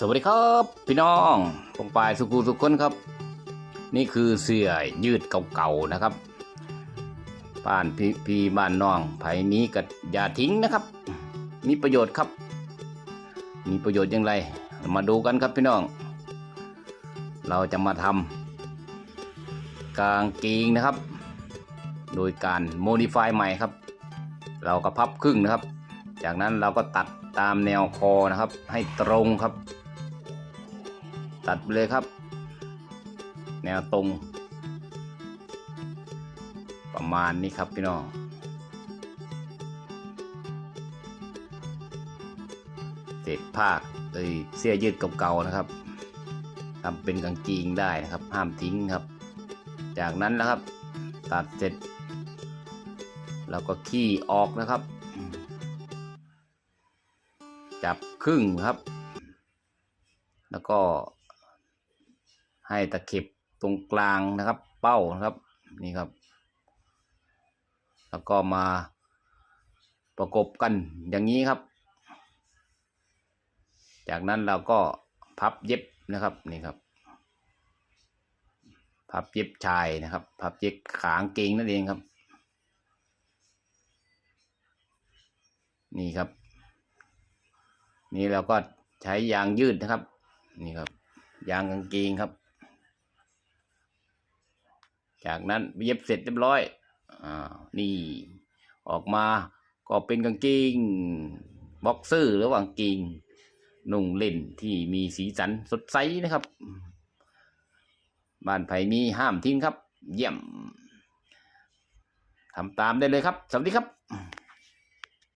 สวัสดีครับพี่น้องปองปายสุกูสุกคนครับ นี่คือเสื้อยืดเก่าๆนะครับบ้านพี่พี่บ้านน้องไผนี้ก็อย่าทิ้งนะครับ มีประโยชน์ครับ มีประโยชน์อย่างไร มาดูกันครับพี่น้อง เราจะมาทำกางเกงนะครับ โดยการโมดิฟายใหม่ครับ เราก็พับครึ่งนะครับ จากนั้นเราก็ตัดตามแนวคอนะครับ ให้ตรงครับ ตัดไปเลยครับ แนวตรง ประมาณนี้ครับพี่น้องเศษผ้าเอ้ยเสื้อยืดเก่าๆนะครับทำเป็นกางเกงได้นะครับ ห้ามทิ้งครับ จากนั้นนะครับ ตัดเสร็จเราก็ขี้ออกนะครับ จับครึ่งครับ แล้วก็ ให้ตะเข็บตรงกลางนะครับ เป้านะครับนี่ครับ แล้วก็มาประกบกันอย่างนี้ครับ จากนั้นเราก็พับเย็บนะครับนี่ครับ พับเย็บชายนะครับ พับเย็บขางเกงนั่นเองครับ นี่ครับ นี่เราก็ใช้ยางยืดนะครับ นี่ครับ ยางกางเกงครับ จากนั้นเย็บเสร็จเรียบร้อยอ่านี่ออกมาก็เป็นกางเกงบ็อกเซอร์หรือกางเกงนุ่งเล่นที่มีสีสันสดใสนะครับ บ้านไผ่มีห้ามทิ้งครับ เยี่ยมทำตามได้เลยครับ สวัสดีครับ